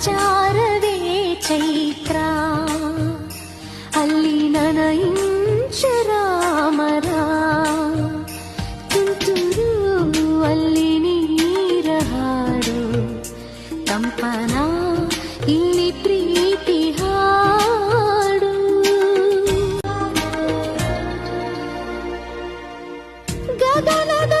చారవే ಚೈತ್ರ ಅಲ್ಲಿ ನನಯರಾಮರ ತುಂತುರು ಅಲ್ಲಿ ನೀರ ಹಾಡು ಕಂಪನ ಇಲ್ಲಿ ಪ್ರೀತಿ ಹಾಡು ಗಗನದ